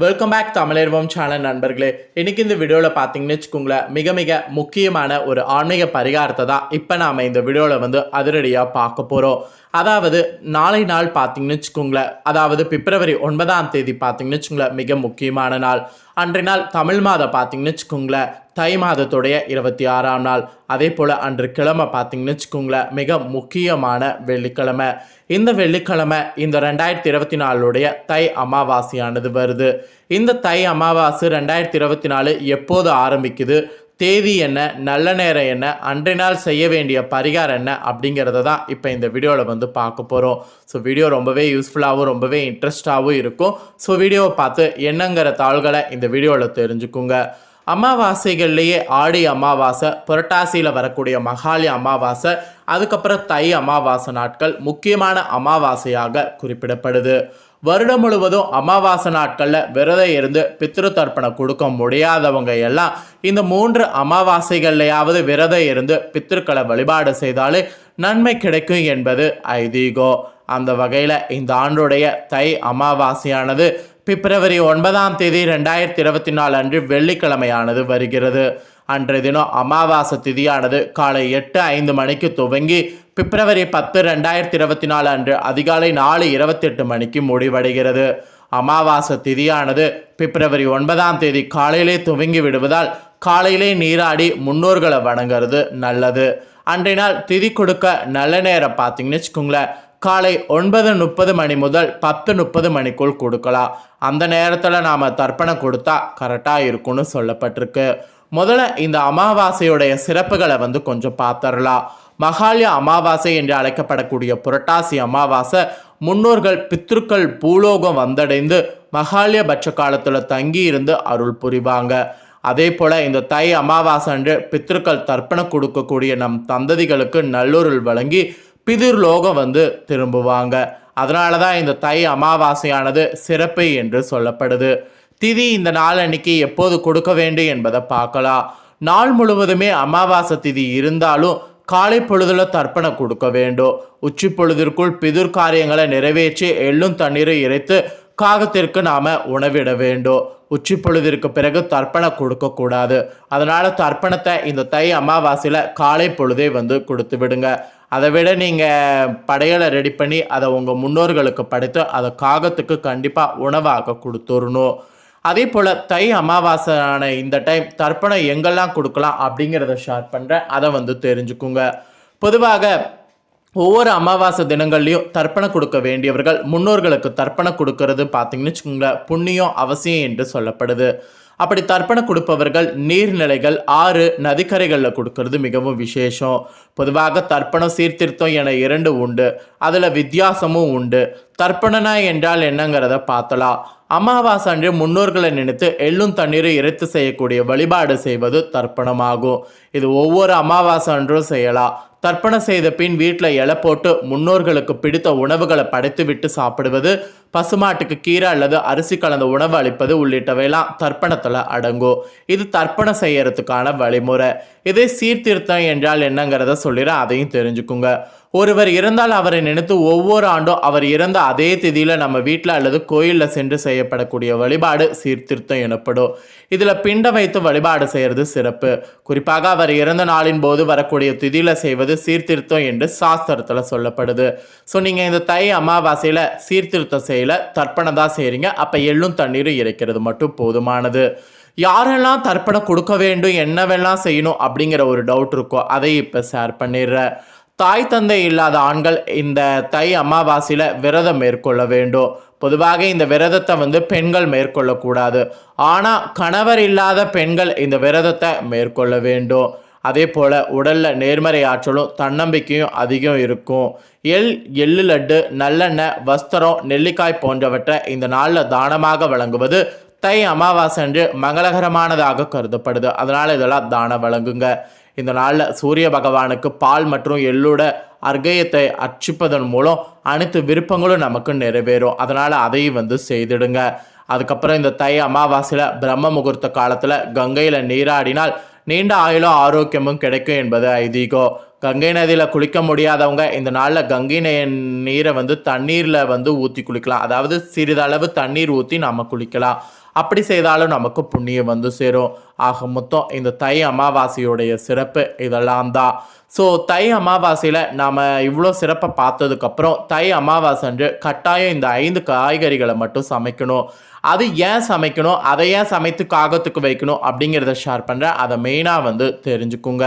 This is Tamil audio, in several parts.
வெல்கம் பேக் தமிழர்வம் சேனல் நண்பர்களே. இன்னைக்கு இந்த வீடியோவில் பார்த்தீங்கன்னு வச்சுக்கோங்களேன் மிக மிக முக்கியமான ஒரு ஆன்மீக பரிகாரத்தை தான் இப்போ நாம் இந்த வீடியோவில் வந்து அதிரடியாக பார்க்க போகிறோம் அதாவது நாளை நாள் பார்த்தீங்கன்னு வச்சுக்கோங்களேன் அதாவது பிப்ரவரி ஒன்பதாம் தேதி பார்த்தீங்கன்னு வச்சுக்கோங்களேன் மிக முக்கியமான நாள். அன்றைய நாள் தமிழ் மாதம் பார்த்தீங்கன்னு வச்சுக்கோங்களேன் தை மாதத்துடைய இருபத்தி ஆறாம் நாள். அதே போல் அன்று கிழமை பார்த்தீங்கன்னு வச்சுக்கோங்களேன் மிக முக்கியமான வெள்ளிக்கிழமை. இந்த வெள்ளிக்கிழமை இந்த ரெண்டாயிரத்தி இருபத்தி நாலுடைய தை அமாவாசையானது வருது. இந்த தை அமாவாசை ரெண்டாயிரத்தி இருபத்தி நாலு எப்போது ஆரம்பிக்குது? தேதி என்ன நல்ல நேரம் என்ன அன்றைய நாள் செய்ய வேண்டிய பரிகாரம் என்ன அப்படிங்கிறத தான் இப்போ இந்த வீடியோவில் வந்து பார்க்க போகிறோம் ஸோ வீடியோ ரொம்பவே யூஸ்ஃபுல்லாகவும் ரொம்பவே இன்ட்ரெஸ்டாகவும் இருக்கும். ஸோ வீடியோவை பார்த்து என்னங்கிற தாள்களை இந்த வீடியோவில் தெரிஞ்சுக்குங்க. அமாவாசைகள்லேயே ஆடி அமாவாசை புரட்டாசியில் வரக்கூடிய மகாலி அமாவாசை அதுக்கப்புறம் தை அமாவாசை நாட்கள் முக்கியமான அமாவாசையாக குறிப்பிடப்படுது. வருடம் முழுவதும் அமாவாசை நாட்களில் விரதம் இருந்து பித்ரு தர்ப்பணம் கொடுக்க முடியாதவங்க எல்லாம் இந்த மூன்று அமாவாசைகள்லையாவது விரதம் இருந்து பித்திருக்களை வழிபாடு செய்தாலே நன்மை கிடைக்கும் என்பது ஐதீகம். அந்த வகையில் இந்த ஆண்டுடைய தை அமாவாசையானது பிப்ரவரி ஒன்பதாம் தேதி ரெண்டாயிரத்தி இருபத்தி நாலு அன்று வெள்ளிக்கிழமையானது வருகிறது. அன்றைய தினம் அமாவாசை திதியானது காலை எட்டு ஐந்து மணிக்கு துவங்கி பிப்ரவரி பத்து ரெண்டாயிரத்தி இருபத்தி நாலு அன்று அதிகாலை நாலு இருபத்தெட்டு மணிக்கு முடிவடைகிறது. அமாவாசை திதியானது பிப்ரவரி ஒன்பதாம் தேதி காலையிலே துவங்கி விடுவதால் காலையிலே நீராடி முன்னோர்களை வணங்குறது நல்லது. அன்றைய நாள் திதி கொடுக்க நல்ல நேரம் பார்த்தீங்கன்னு வச்சுக்கோங்களேன். காலை ஒன்பது முப்பது மணி முதல் பத்து முப்பது மணிக்குள் கொடுக்கலாம். அந்த நேரத்தில் நாம் தர்ப்பணம் கொடுத்தா கரெக்டாக இருக்கும்னு சொல்லப்பட்டிருக்கு. முதல்ல இந்த அமாவாசையுடைய சிறப்புகளை வந்து கொஞ்சம் பார்த்துடலாம். மகாலய அமாவாசை என்று அழைக்கப்படக்கூடிய புரட்டாசி அமாவாசை முன்னோர்கள் பித்ருக்கள் பூலோகம் வந்தடைந்து மகாலய பட்ச காலத்தில் தங்கி இருந்து அருள் புரிவாங்க. அதே போல் இந்த தை அமாவாசை அன்று பித்ருக்கள் தர்ப்பணம் கொடுக்கக்கூடிய நம் தந்ததிகளுக்கு நல்லொருள் வழங்கி பிதிர் லோகம் வந்து திரும்புவாங்க. அதனால தான் இந்த தை அமாவாசையானது சிறப்பு என்று சொல்லப்படுது. திதி இந்த நாள் அன்னைக்கு எப்போது கொடுக்க வேண்டும் என்பதை பார்க்கலாம். நாள் முழுவதுமே அமாவாசை திதி இருந்தாலும் காலை பொழுதுல தர்ப்பணம் கொடுக்க வேண்டும். உச்சி பொழுதிற்குள் பிதிர் காரியங்களை நிறைவேற்றி எள்ளும் தண்ணீரை இறைத்து காகத்திற்கு நாம உணவிட வேண்டும். உச்சி பொழுதிற்கு பிறகு தர்ப்பணம் கொடுக்கக்கூடாது. அதனால் தர்ப்பணத்தை இந்த தை அமாவாசையில் காலை பொழுதே வந்து கொடுத்து விடுங்க. அதை விட நீங்கள் படையலை ரெடி பண்ணி அதை உங்கள் முன்னோர்களுக்கு படைத்து அதை காகத்துக்கு கண்டிப்பாக உணவாக கொடுத்துடணும். அதே போல் தை அமாவாசையான இந்த டைம் தர்ப்பணம் எங்கெல்லாம் கொடுக்கலாம் அப்படிங்கிறத ஷேர் பண்ணுறேன் அதை வந்து தெரிஞ்சுக்குங்க. பொதுவாக ஒவ்வொரு அமாவாசை தினங்கள்லையும் தர்ப்பணம் கொடுக்க வேண்டியவர்கள் முன்னோர்களுக்கு தர்ப்பணம் கொடுக்கறது பார்த்தீங்கன்னு வச்சுக்கோங்களேன் புண்ணியம் அவசியம் என்று சொல்லப்படுது. அப்படி தர்ப்பணம் கொடுப்பவர்கள் நீர்நிலைகள் ஆறு நதிக்கரைகளில் கொடுக்கறது மிகவும் விசேஷம். பொதுவாக தர்ப்பணம் சீர்திருத்தம் என இரண்டு உண்டு. அதில் வித்தியாசமும் உண்டு. தர்ப்பணனா என்றால் என்னங்கிறத பார்த்தலாம். அமாவாசை அன்று முன்னோர்களை நினைத்து எள்ளும் தண்ணீரை இறைத்து செய்யக்கூடிய வழிபாடு செய்வது தர்ப்பணமாகும். இது ஒவ்வொரு அமாவாசை அன்றும் செய்யலாம். தர்ப்பணம் செய்த பின் வீட்டில் இலை போட்டு முன்னோர்களுக்கு பிடித்த உணவுகளை படைத்து விட்டு சாப்பிடுவது பசுமாட்டுக்கு கீரை அல்லது அரிசி கலந்த உணவு அளிப்பது உள்ளிட்டவையெல்லாம் தர்ப்பணத்தில் அடங்கும். இது தர்ப்பணம் செய்யறதுக்கான வழிமுறை. இதே சீர்திருத்தம் என்றால் என்னங்கிறத சொல்லிட அதையும் தெரிஞ்சுக்குங்க. ஒருவர் இறந்தால் அவரை நினைத்து ஒவ்வொரு ஆண்டும் அவர் இறந்த அதே திதியில் நம்ம வீட்டில் அல்லது கோயிலில் சென்று செய்யப்படக்கூடிய வழிபாடு சீர்திருத்தம் எனப்படும். இதில் பிண்டம் வைத்து வழிபாடு செய்கிறது சிறப்பு. குறிப்பாக அவர் இறந்த நாளின் போது வரக்கூடிய திதியில் செய்வது சீர்திருத்தம் என்று சாஸ்திரத்தில் சொல்லப்படுது. ஸோ நீங்கள் இந்த தை அமாவாசையில் சீர்திருத்தம் செய்யல தர்ப்பணம் தான் செய்கிறீங்க அப்போ எள்ளும் தண்ணீரும் இறைக்கிறது மட்டும் போதுமானது. யாரெல்லாம் தர்ப்பணம் கொடுக்க வேண்டும் என்னவெல்லாம் செய்யணும் அப்படிங்கிற ஒரு டவுட் இருக்கோ அதை இப்போ ஷேர் பண்ணிடுறேன். தாய் தந்தை இல்லாத ஆண்கள் இந்த தை அமாவாசையில் விரதம் மேற்கொள்ள வேண்டும். பொதுவாக இந்த விரதத்தை வந்து பெண்கள் மேற்கொள்ளக்கூடாது. ஆனால் கணவர் இல்லாத பெண்கள் இந்த விரதத்தை மேற்கொள்ள வேண்டும். அதே போல் உடலில் நேர்மறை ஆற்றலும் தன்னம்பிக்கையும் அதிகம் இருக்கும். எள் எள்ளு லட்டு நல்லெண்ணெய் வஸ்திரம் நெல்லிக்காய் போன்றவற்றை இந்த நாளில் தானமாக வழங்குவது தை அமாவாசை அன்று மங்களகரமானதாக கருதப்படுது. அதனால் இதெல்லாம் தானம் வழங்குங்க. இந்த நாளில் சூரிய பகவானுக்கு பால் மற்றும் எள்ளோட அர்க்கயத்தை அர்ச்சிப்பதன் மூலம் அனைத்து விருப்பங்களும் நமக்கு நிறைவேறும். அதனால் அதையும் வந்து செய்திடுங்க. அதுக்கப்புறம் இந்த தை அமாவாசையில் பிரம்ம முகூர்த்த காலத்தில் கங்கையில் நீராடினால் நீண்ட ஆயுளும் ஆரோக்கியமும் கிடைக்கும் என்பது ஐதீகம். கங்கை நதியில் குளிக்க முடியாதவங்க இந்த நாளில் கங்கை நீரை வந்து தண்ணீரில் வந்து ஊற்றி குளிக்கலாம். அதாவது சிறிதளவு தண்ணீர் ஊற்றி நம்ம குளிக்கலாம். அப்படி செய்தாலும் நமக்கு புண்ணியம் வந்து சேரும். ஆக மொத்தம் இந்த தை அமாவாசையுடைய சிறப்பு இதெல்லாம் தான் ஸோ தை அமாவாசையில் நாம் இவ்வளோ சிறப்பை பார்த்ததுக்கப்புறம் தை அமாவாசை அன்று கட்டாயம் இந்த ஐந்து காய்கறிகளை மட்டும் சமைக்கணும். அது ஏன் சமைக்கணும்? அதை ஏன் சமைத்து காகத்துக்கு வைக்கணும்? அப்படிங்கிறத ஷேர் பண்ணுறேன் அதை மெயினாக வந்து தெரிஞ்சுக்குங்க.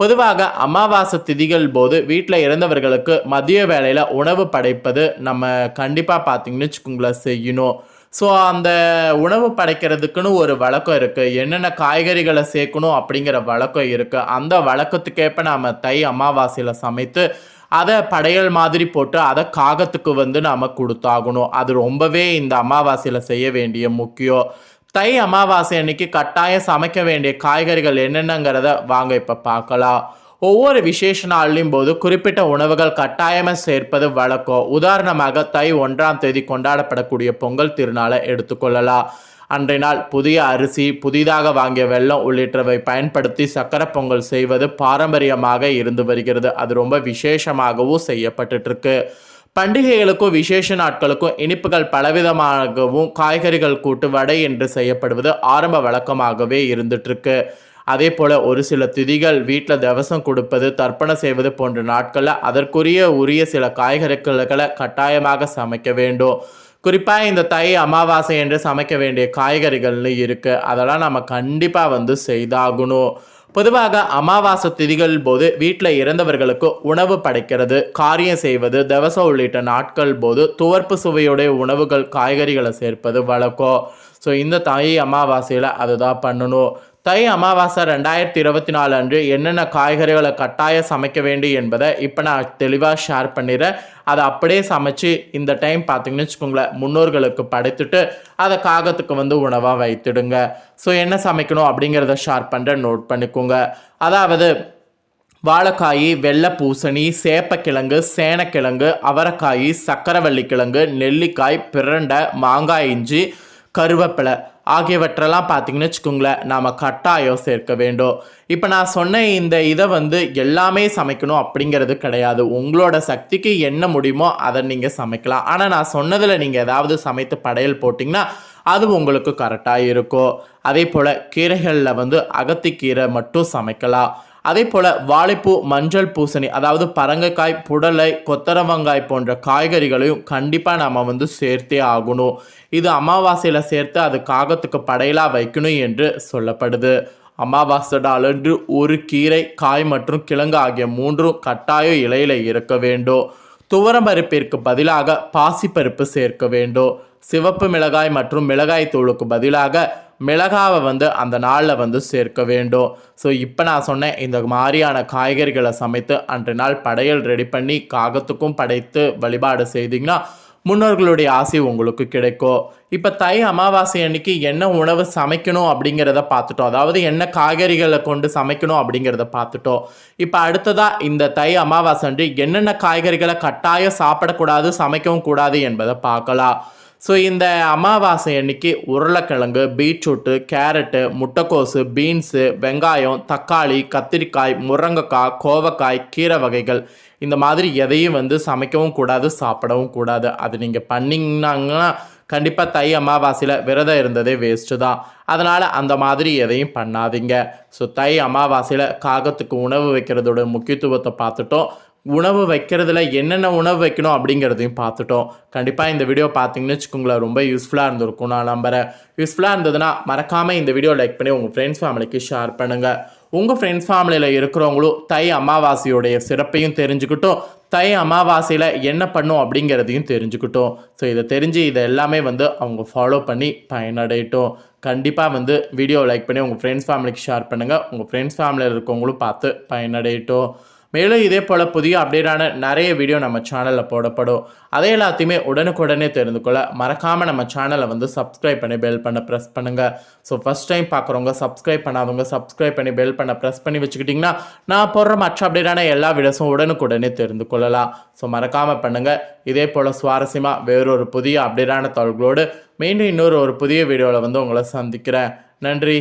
பொதுவாக அமாவாசை திதிகள் போது வீட்டில் இறந்தவர்களுக்கு மதிய வேளையில் உணவு படைப்பது நம்ம கண்டிப்பாக பார்த்தீங்கன்னு வச்சுக்கோங்களேன் செய்யணும். ஸோ அந்த உணவு படைக்கிறதுக்குன்னு ஒரு வழக்கம் இருக்குது என்னென்ன காய்கறிகளை சேர்க்கணும் அப்படிங்கிற வழக்கம் இருக்குது அந்த வழக்கத்துக்கேற்ப நாம் தை அமாவாசையில் சமைத்து அதை படையல் மாதிரி போட்டு அதை காகத்துக்கு வந்து நாம் கொடுத்தாகணும். அது ரொம்பவே இந்த அமாவாசையில் செய்ய வேண்டிய முக்கியம். தை அமாவாசை அன்னைக்கு கட்டாயம் சமைக்க வேண்டிய காய்கறிகள் என்னென்னங்கிறத வாங்க இப்போ பார்க்கலாம். ஒவ்வொரு விசேஷ நாளின் போது குறிப்பிட்ட உணவுகள் கட்டாயமாக சேர்ப்பது வழக்கம். உதாரணமாக தை ஒன்றாம் தேதி கொண்டாடப்படக்கூடிய பொங்கல் திருநாளை எடுத்துக்கொள்ளலாம் அன்றைய நாள் புதிய அரிசி புதிதாக வாங்கிய வெள்ளம் உள்ளிட்டவை பயன்படுத்தி சக்கரை பொங்கல் செய்வது பாரம்பரியமாக இருந்து வருகிறது. அது ரொம்ப விசேஷமாகவும் செய்யப்பட்டுருக்கு பண்டிகைகளுக்கும் விசேஷ நாட்களுக்கும் இனிப்புகள் பலவிதமாகவும் காய்கறிகள் கூட்டு வடை என்று செய்யப்படுவது ஆரம்ப வழக்கமாகவே இருந்துட்டுருக்கு. அதே போல் ஒரு சில திதிகள் வீட்டில் தவசம் கொடுப்பது தர்ப்பணம் செய்வது போன்ற நாட்களில் அதற்குரிய உரிய சில காய்கறிகளை கட்டாயமாக சமைக்க வேண்டும். குறிப்பாக இந்த தை அமாவாசை என்று சமைக்க வேண்டிய காய்கறிகள்னு இருக்குது அதெல்லாம் நம்ம கண்டிப்பாக வந்து செய்தாகணும். பொதுவாக அமாவாசை திதிகள் போது வீட்டில் இறந்தவர்களுக்கு உணவு படைக்கிறது காரியம் செய்வது தவசம் உள்ளிட்ட நாட்கள் போது துவர்ப்பு சுவையுடைய உணவுகள் காய்கறிகளை சேர்ப்பது வழக்கம். ஸோ இந்த தை அமாவாசையில் அதுதான் பண்ணணும். தை அமாவாசை ரெண்டாயிரத்தி இருபத்தி நாலு அன்று என்னென்ன காய்கறிகளை கட்டாயம் சமைக்க வேண்டும் என்பதை இப்போ நான் தெளிவாக ஷேர் பண்ணிடுறேன். அதை அப்படியே சமைச்சு இந்த டைம் பார்த்தீங்கன்னு வச்சுக்கோங்களேன் முன்னோர்களுக்கு படைத்துட்டு அதை காகத்துக்கு வந்து உணவாக வைத்துடுங்க. ஸோ என்ன சமைக்கணும் அப்படிங்கிறத ஷேர் பண்ணுறேன் நோட் பண்ணிக்கோங்க. அதாவது வாழைக்காய் வெள்ளை பூசணி சேப்பக்கிழங்கு சேனக்கிழங்கு அவரைக்காய் சக்கரவள்ளி கிழங்கு நெல்லிக்காய் பிரண்டை மாங்காய் இஞ்சி கருவேப்பிலை ஆகியவற்றெல்லாம் பார்த்தீங்கன்னு வச்சுக்கோங்களேன் நாம் கட்டாயம் சேர்க்க வேண்டும். இப்போ நான் சொன்ன இந்த இதை வந்து எல்லாமே சமைக்கணும் அப்படிங்கிறது கிடையாது. உங்களோட சக்திக்கு என்ன முடியுமோ அதை நீங்கள் சமைக்கலாம். ஆனால் நான் சொன்னதில் நீங்கள் ஏதாவது சமைத்து படையல் போட்டிங்கன்னா அது உங்களுக்கு கரெக்டாக இருக்கும். அதே போல் கீரைகளில் வந்து அகத்திக்கீரை மட்டும் சமைக்கலாம். அதே போல் வாழைப்பூ மஞ்சள் பூசணி அதாவது பரங்கக்காய் புடலை கொத்தரவங்காய் போன்ற காய்கறிகளையும் கண்டிப்பாக நம்ம வந்து சேர்த்தே ஆகணும். இது அமாவாசையில் சேர்த்து அது காகத்துக்கு படையலாக வைக்கணும் என்று சொல்லப்படுது. அமாவாசை நாளன்று ஒரு கீரை காய் மற்றும் கிழங்கு ஆகிய மூன்றும் கட்டாய இலையில் இருக்க வேண்டும். துவரம்பருப்பிற்கு பதிலாக பாசிப்பருப்பு சேர்க்க வேண்டும். சிவப்பு மிளகாய் மற்றும் மிளகாய் தூளுக்கு பதிலாக மிளகாவை வந்து அந்த நாளில் வந்து சேர்க்க வேண்டும். ஸோ இப்போ நான் சொன்னேன் இந்த மாதிரியான காய்கறிகளை சமைத்து அன்றைய நாள் படையல் ரெடி பண்ணி காகத்துக்கும் படைத்து வழிபாடு செய்தீங்கன்னா முன்னோர்களுடைய ஆசை உங்களுக்கு கிடைக்கும். இப்போ தை அமாவாசை அன்னைக்கு என்ன உணவு சமைக்கணும் அப்படிங்கிறத பார்த்துட்டோம். அதாவது என்ன காய்கறிகளை கொண்டு சமைக்கணும் அப்படிங்கிறத பார்த்துட்டோம். இப்போ அடுத்ததாக இந்த தை அமாவாசை அன்று என்னென்ன காய்கறிகளை கட்டாயம் சாப்பிடக்கூடாது சமைக்கவும் கூடாது என்பதை பார்க்கலாம். ஸோ இந்த அமாவாசை அன்னைக்கு உருளைக்கிழங்கு பீட்ரூட்டு கேரட்டு முட்டைக்கோசு பீன்ஸு வெங்காயம் தக்காளி கத்திரிக்காய் முருங்கைக்காய் கோவக்காய் கீரை வகைகள். இந்த மாதிரி எதையும் வந்து சமைக்கவும் கூடாது சாப்பிடவும் கூடாது. அது நீங்கள் பண்ணிங்கன்னாங்கன்னா கண்டிப்பாக தை அமாவாசையில் விரதம் இருந்ததே வேஸ்ட்டு தான். அதனால் அந்த மாதிரி எதையும் பண்ணாதீங்க. ஸோ தை அமாவாசையில் காகத்துக்கு உணவு வைக்கிறதோட முக்கியத்துவத்தை பார்த்துட்டோம். உணவு வைக்கிறதுல என்னென்ன உணவு வைக்கணும் அப்படிங்கிறதையும் பார்த்துட்டோம். கண்டிப்பாக இந்த வீடியோ பார்த்தீங்கன்னு வச்சுக்கோங்களேன் ரொம்ப யூஸ்ஃபுல்லாக இருந்திருக்கும். நான் நம்புகிறேன் யூஸ்ஃபுல்லாக இருந்ததுன்னா மறக்காமல் இந்த வீடியோ லைக் பண்ணி உங்கள் ஃப்ரெண்ட்ஸ் ஃபேமிலிக்கு ஷேர் பண்ணுங்கள் உங்கள் ஃப்ரெண்ட்ஸ் ஃபேமிலியில் இருக்கிறவங்களும் தை அமாவாசையோடைய சிறப்பையும் தெரிஞ்சுக்கிட்டும் தை அமாவாசையில் என்ன பண்ணும் அப்படிங்கிறதையும் தெரிஞ்சுக்கிட்டோம். ஸோ இதை தெரிஞ்சு இதை எல்லாமே வந்து அவங்க ஃபாலோ பண்ணி பயனடையட்டும். கண்டிப்பாக வந்து வீடியோ லைக் பண்ணி உங்கள் ஃப்ரெண்ட்ஸ் ஃபேமிலிக்கு ஷேர் பண்ணுங்கள் உங்கள் ஃப்ரெண்ட்ஸ் ஃபேமிலியில் இருக்கவங்களும் பார்த்து பயனடையட்டும். மேலும் இதே போல் புதிய அப்டேட்டான நிறைய வீடியோ நம்ம சேனலில் போடப்படும். அதை எல்லாத்தையுமே உடனுக்குடனே தெரிந்து கொள்ள மறக்காமல் நம்ம சேனலை வந்து சப்ஸ்கிரைப் பண்ணி பெல் பண்ண ப்ரெஸ் பண்ணுங்கள் ஸோ ஃபஸ்ட் டைம் பார்க்குறவங்க சப்ஸ்கிரைப் பண்ணாதவங்க சப்ஸ்கிரைப் பண்ணி பெல் பண்ண ப்ரெஸ் பண்ணி வச்சுக்கிட்டிங்கன்னா நான் போடுற மற்ற அப்டேட்டான எல்லா வீடியோஸும் உடனுக்குடனே தெரிந்து கொள்ளலாம். ஸோ மறக்காமல் பண்ணுங்கள் இதே போல் சுவாரஸ்யமாக வேறொரு புதிய அப்டேட்டான தகவல்களோடு மீண்டும் இன்னொரு ஒரு புதிய வீடியோவில் வந்து உங்களை சந்திக்கிறேன். நன்றி.